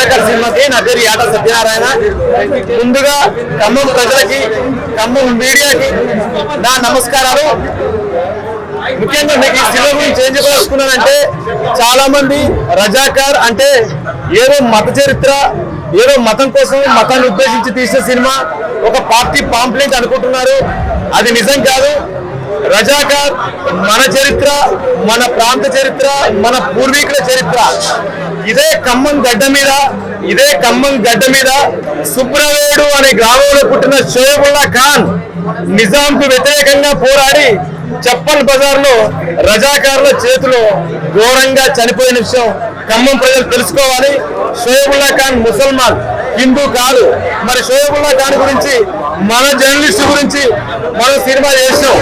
రజాకర్ సినిమాకి నా పేరు యాట సత్యనారాయణ. ముందుగా ఖమ్మం ప్రజలకి ఖమ్మం మీడియాకి నా నమస్కారాలు. ముఖ్యంగా మీకు ఈ సినిమా గురించి ఏం చెప్పదలుచుకున్నానంటే చాలా మంది రజాకార్ అంటే ఏదో మత చరిత్ర ఏదో మతం కోసం మతాన్ని ఉద్దేశించి తీసిన సినిమా ఒక పార్టీ పాంప్లెంట్ అనుకుంటున్నారు. అది నిజం కాదు. రజాకార్ మన చరిత్ర మన ప్రాంత చరిత్ర మన పూర్వీకుల చరిత్ర. ఇదే ఖమ్మం గడ్డ మీద ఇదే ఖమ్మం గడ్డ మీద సుబ్రవేడు అనే గ్రామంలో పుట్టిన షోయబుల్లా ఖాన్ నిజాంకు వ్యతిరేకంగా పోరాడి చెప్పల్ బజార్లో రజాకారుల చేతిలో ఘోరంగా చనిపోయిన విషయం ఖమ్మం ప్రజలు తెలుసుకోవాలి. షోయబుల్లా ఖాన్ ముసల్మాన్ హిందూ కాదు. మరి షోయబుల్లా ఖాన్ గురించి మన జర్నలిస్ట్ గురించి మనం సినిమా చేసాం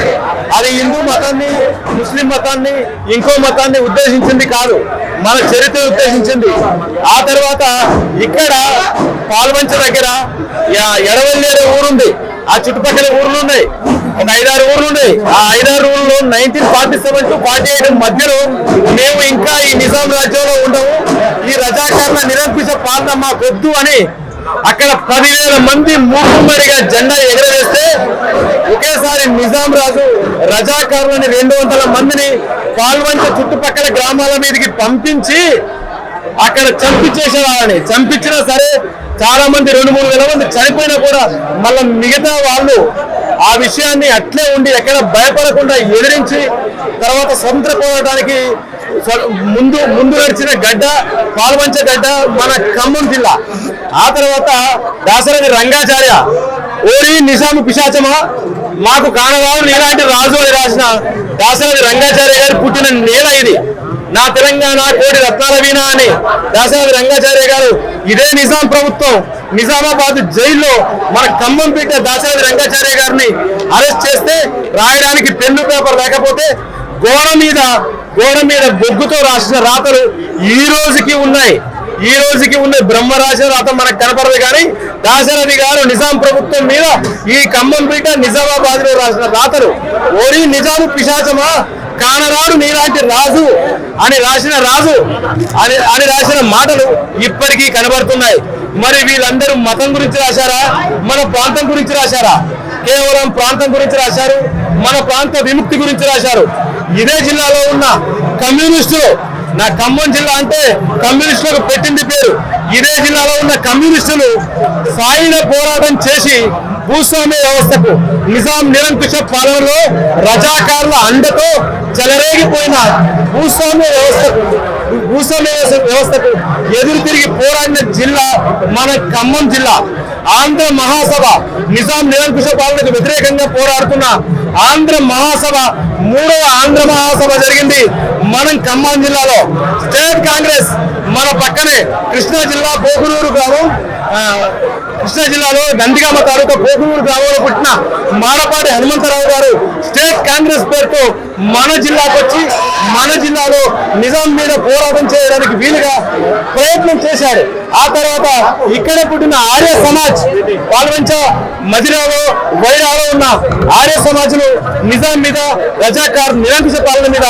అది హిందూ మతాన్ని ముస్లిం మతాన్ని ఇంకో మతాన్ని ఉద్దేశించింది కాదు. మన చరిత్ర ఉద్దేశించింది. ఆ తర్వాత ఇక్కడ పాల్వంచ దగ్గర ఎ- ఎడవల్లి అనే ఊరుంది. ఆ చుట్టుపక్కల ఊర్లు ఉన్నాయి. ఒక ఐదారు ఊర్లు ఉన్నాయి. ఆ ఐదారు ఊర్లో nineteen forty seven to forty eight మధ్యలో మేము ఇంకా ఈ నిజాం రాజ్యంలో ఉండము. ఈ రజాకారుల నిరంకుశ పాలన మాకొద్దు అని అక్కడ పదివేల మంది మూకుమ్మడిగా జెండా ఎగరవేస్తే ఒకేసారి నిజాం రాజు రజాకారులని రెండు వందల మందిని పాల్వంచ చుట్టుపక్కల గ్రామాల మీదకి పంపించి అక్కడ చంపించేసే వాళ్ళని చంపించినా సరే చాలా మంది రెండు మూడు వేల మంది చనిపోయినా కూడా మళ్ళీ మిగతా వాళ్ళు ఆ విషయాన్ని అట్లే ఉండి ఎక్కడ భయపడకుండా ఎదిరించి తర్వాత స్వతంత్ర పోరాటానికి ముందు ముందు నడిచిన గడ్డ పాల్వంచ గడ్డ మన ఖమ్మం జిల్లా. ఆ తర్వాత దాసరథి రంగాచార్య ఓరి నిజాము పిశాచమా మాకు కానరావు ఇలాంటి రాజు అని రాసిన దాసరథి రంగాచార్య గారు పుట్టిన నేల ఇది. నా తెలంగాణ కోటి రత్నాల వీణ అని దాసరథి రంగాచార్య గారు ఇదే నిజాం ప్రభుత్వం. నిజామాబాద్ జైల్లో మన ఖమ్మం పీట దాసరథి రంగాచార్య గారిని అరెస్ట్ చేస్తే రాయడానికి పెన్ను పేపర్ లేకపోతే గోడ మీద గోడ మీద బొగ్గుతో రాసిన రాతలు ఈ రోజుకి ఉన్నాయి. ఈ రోజుకి ఉన్న బ్రహ్మరాశి రాత మనకు కనపడదు కానీ దాశరథి గారు నిజాం ప్రభుత్వం మీద ఈ ఖమ్మం పీట నిజామాబాద్లో రాసిన రాతలు. ఓరి నిజాము పిశాచమా? కానరాడు నీలాంటి రాజు అని రాసిన రాజు అని అని రాసిన మాటలు ఇప్పటికీ కనబడుతున్నాయి. మరి వీళ్ళందరూ మతం గురించి రాశారా? మన ప్రాంతం గురించి రాశారా? కేవలం ప్రాంతం గురించి రాశారు? మన ప్రాంత విముక్తి గురించి రాశారు? ఇదే జిల్లాలో ఉన్న కమ్యూనిస్టులు నా ఖమ్మం జిల్లా అంటే కమ్యూనిస్టులకు పెట్టింది పేరు. ఇదే జిల్లాలో ఉన్న కమ్యూనిస్టులు సాయుధ పోరాటం చేసి భూస్వామ్య వ్యవస్థకు నిజాం నిరంకుశ పాలనలో రజాకారుల అండతో చెలరేగిపోయిన భూస్వామ్య వ్యవస్థకు భూస్వామ్య వ్యవస్థ- వ్యవస్థకు ఎదురు తిరిగి పోరాడిన జిల్లా మన ఖమ్మం జిల్లా. ఆంధ్ర మహాసభ నిజాం నిరంకుశ పాలనకు వ్యతిరేకంగా పోరాడుతున్న ఆంధ్ర మహాసభ మూడవ ఆంధ్ర మహాసభ జరిగింది. మనం ఖమ్మం జిల్లాలో. స్టేట్ కాంగ్రెస్ మన పక్కనే కృష్ణా జిల్లా పోకునూరు గ్రామం. కృష్ణా జిల్లాలో నందిగామ తాలూకా పోకునూరు గ్రామంలో పుట్టిన మాడపాటి హనుమంతరావు గారు స్టేట్ కాంగ్రెస్ పేరుతో మన జిల్లాకు వచ్చి మన జిల్లాలో నిజాం మీద పోరాటం చేయడానికి వీలుగా ప్రయత్నం చేశాడు. ఆ తర్వాత ఇక్కడ పుట్టిన ఆర్య సమాజ్ పాల్వంచ మదిరాలో వైరాలో ఉన్న ఆర్య సమాజులు నిజాం మీద రజాకార్ నిరంకుశ పాలన మీద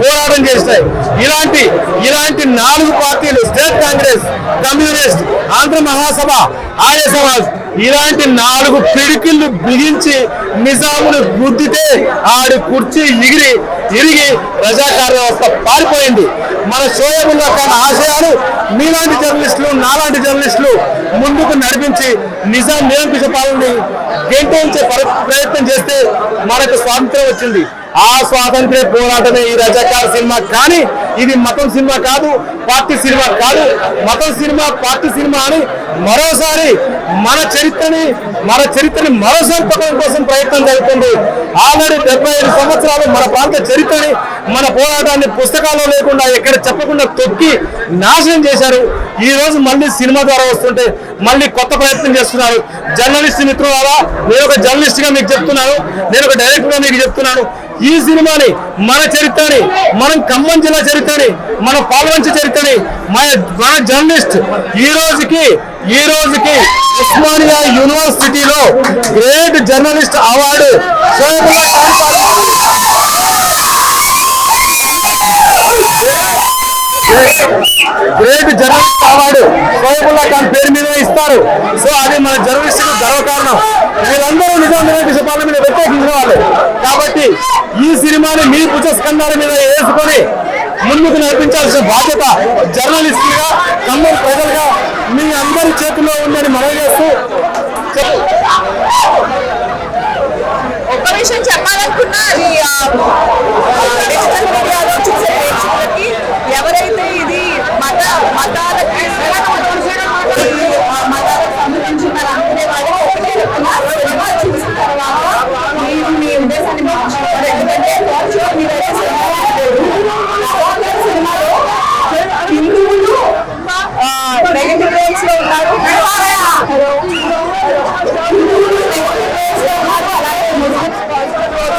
పోరాటం చేస్తాయి. ఇలాంటి ఇలాంటి నాలుగు పార్టీలు state Congress communist Andhra Mahasabha Arya Samaj ఇలాంటి నాలుగు పిడికిళ్ళు బిగించి నిజామును గుద్దితే ఆడి కుర్చీ ఎగిరి ఇరిగి ప్రజాకార్య వ్యవస్థ పారిపోయింది. మన షోయబుల్లా ఖాన్ ఆశయాలు మీలాంటి జర్నలిస్టులు నాలాంటి జర్నలిస్టులు ముందుకు నడిపించి నిజాం నిరంకుశ పాలనని గెంటించే పర- ప్రయత్నం చేస్తే మనకు స్వాతంత్రం వచ్చింది. ఆ స్వాతంత్ర్య పోరాటమే ఈ రజాకార్ సినిమా కానీ ఇది మతం సినిమా కాదు పార్టీ సినిమా కాదు. మతం సినిమా పార్టీ సినిమా అని మరోసారి మన చరిత్రని మన చరిత్రని మరోసారి తొక్కడం కోసం ప్రయత్నం జరుగుతుంది. ఆల్రెడీ డెబ్బై ఐదు సంవత్సరాలు మన ప్రాంత చరిత్రని మన పోరాటాన్ని పుస్తకాల్లో లేకుండా ఎక్కడ చెప్పకుండా తొక్కి నాశనం చేశారు. ఈ రోజు మళ్ళీ సినిమా ద్వారా వస్తుంటే మళ్ళీ కొత్త ప్రయత్నం చేస్తున్నారు. జర్నలిస్ట్ మిత్రులారా నేను ఒక జర్నలిస్ట్గా మీకు చెప్తున్నాను. నేను ఒక డైరెక్టర్గా మీకు చెప్తున్నాను. ఈ సినిమాని మన చరిత్రని మనం ఖమ్మం జిల్లా చరిత్రని మన పాల్వంచ చరిత్రని మన మన జర్నలిస్ట్ ఈ రోజుకి ఈ రోజుకి ఉస్మానియా యూనివర్సిటీలో great journalist award great journalist award Shoebullah Khan పేరు మీద ఇస్తారు. సో అది మన జర్నలిస్ట్ గర్వకారణం. వీళ్ళందరూ నిజాం డిసపాల మీద వ్యతిరేకించిన వాళ్ళు కాబట్టి ఈ సినిమాని మీ భుజ స్కంధాల మీద వేసుకొని ముందుకు నడిపించాల్సిన బాధ్యత జర్నలిస్టులుగా ఖమ్మం ప్రజలుగా మీ అందరి చేతుల్లో ఉందని మనవి చేస్తూ ఒక్క విషయం చెప్పాలనుకున్నా అది డిజిటల్ మీడియాలో చూసే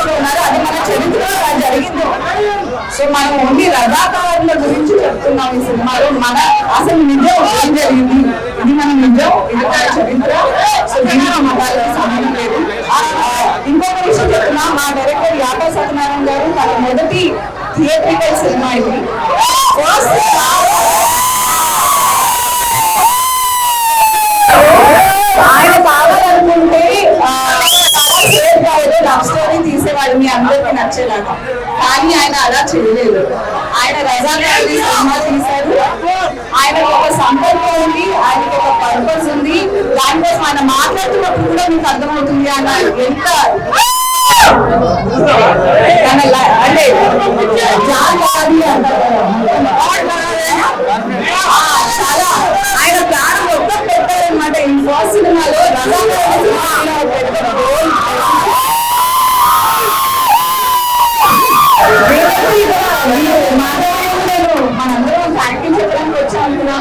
లో ఉన్నారు. అది మన చరిత్రలో అలా జరిగింది. సో మనం ఓన్లీ రథాకారుల గురించి చెప్తున్నాం ఈ సినిమాలో. మన అసలు నిజం ఏం జరిగింది? ఇది మన నిజం ఇది మన చరిత్ర. సో దీని మతాలకి సంబంధం లేదు. ఇంకొక విషయం చెప్తున్నా. మా డైరెక్టర్ యాపా సత్యనారాయణ గారు తన మొదటి థియేట్రికల్ సినిమా ఇది. ఫస్ట్ తీసేవాడు మీ అందరికి నచ్చేలాగా. కానీ ఆయన అలా చేయలేదు. ఆయన రజాకారి సినిమా తీశారు. ఆయనకు ఒక సందర్భం ఉంది ఆయనకు ఒక పర్పస్ ఉంది. దానికోసం ఆయన మాట్లాడుతున్నప్పుడు కూడా మీకు అర్థమవుతుంది అన్న ఎంత అంటే జాగ్రత్త అంటారు చాలా. ఆయన ప్రాణం మొత్తం పెట్టారనమాట ఈ ఫస్ట్ సినిమాలో రజాకారి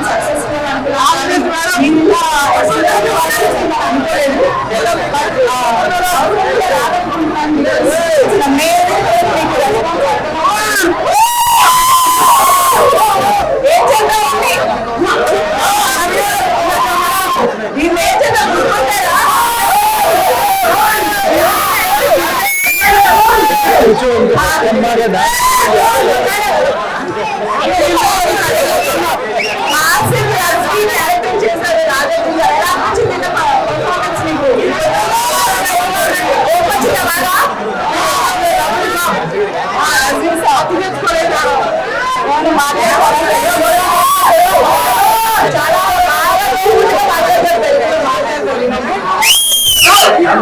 అనుకోలేదు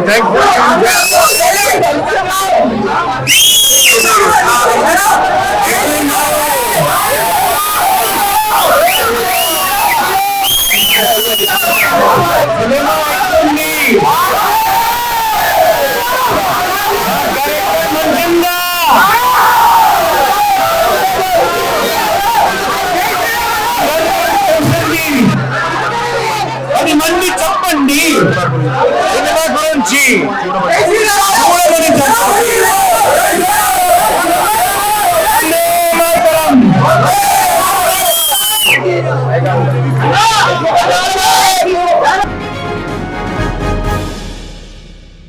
Thank you. Didi!